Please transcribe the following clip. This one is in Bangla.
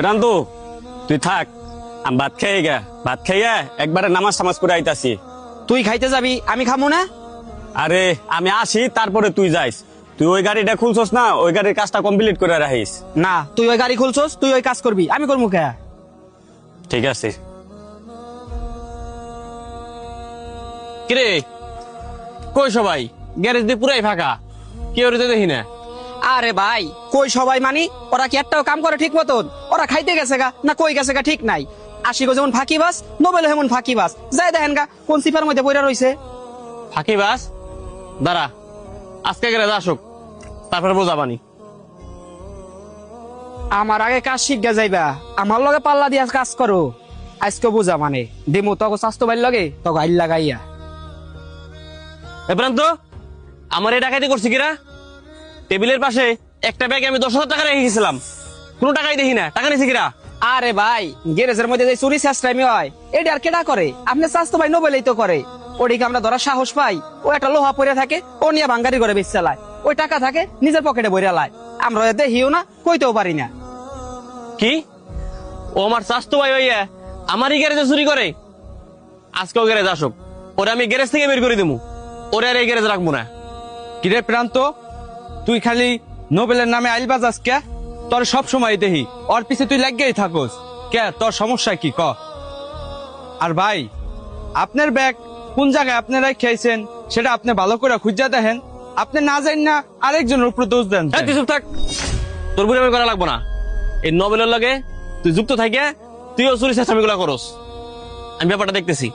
প্রান্ত তুই থাক আমি ভাত খেয়ে গা ভাত খেয়ে একবারে নামাজ সামাজ করে আইতাছি। তুই খাইতে যাবি আমি খামু না? আরে আমি আসি তারপরে তুই যাইস। তুই ওই গাড়িটা খুলছস না ওই গাড়ির কাজটা কমপ্লিট করে রাখিস। না তুই ওই গাড়ি খুলছস তুই ওই কাজ করবি আমি করব কে? ঠিক আছে। কিরে? কই সবাই? গ্যারেজ দিয়ে পুরাই ফাঁকা। কেউ দেখি না। আরে ভাই কই সবাই মানি? ওরা কি একটাও কাম করে ঠিক মতন? ওরা খাইতে গেছে গা না কই গেছে গা ঠিক নাই। আশি গো যেমন ফাঁকি বাস নোবেল যেমন ফাঁকি বাস। যাই দেখেন গা কোন সিফার মধ্যে বইরা রইছে? ফাঁকি বাস? দাঁড়া আজকে গ্যারেজ আসুক তারপরে বোঝাবানি আমার আগে কাজ শিখা যাইবা আমার লগে পাল্লা দিয়া কাজ করো। আজকে বুঝা মানে দিমু তখন স্বাস্থ্য বাইর লগে তখন আইল লাগাইয়া এবার তো আমার এই ডাকাইতি করছি কিরা? টেবিলের পাশে একটা ব্যাগে আমি দশ হাজার টাকা রেখে গেছিলাম। কোনো টাকাই দেখি না। টাকা নিয়েছি কিরা? আরে ভাই গ্যারেজের মধ্যে যে চুরি চেষ্টামি হয় এটা আর কেডা করে? আপনি স্বাস্থ্য ভাই নোবেলেই তো করে। ওদিকে আমরা ধরা সাহস পাই। ও একটা লোহা পরে থাকে ও নিয়ে ভাঙ্গারি করে বেশ চালায়। ওই টাকা থাকে নিজের পকেটে বইরা লায়। আমরা এতে হিও না কইতেও পারি না। কি? ও আমার স্বাস্থ্য ভাই হইয়া আমারই গ্যারেজে চুরি করে? আজকেও গ্যারেজ আসুক। ওরে আমি গ্যারেজ থেকে বের করে দেবো ওরে আর এই গ্যারেজ রাখব না। কিরে প্রান্ত তুই খালি নোবেলের নামে আইল বাজাস কে? তোর সব সময় দেখি ওর পিছে তুই লাগেই থাকোস। কে, তোর সমস্যা কি? ক। আর ভাই, আপনার ব্যাগ কোন জায়গায় আপনারা খেয়েছেন, সেটা আপনি ভালো করে খুঁজা দেখেন। আপনি না জানেন না আরেকজনের উপর দোষ দেন থাক। তোর বুড়ি করা লাগবো না। এই নোবেলের লগে তুই যুক্ত থাকে তুইও চুরি চেষ্টা করস। আমি ব্যাপারটা দেখতেছি।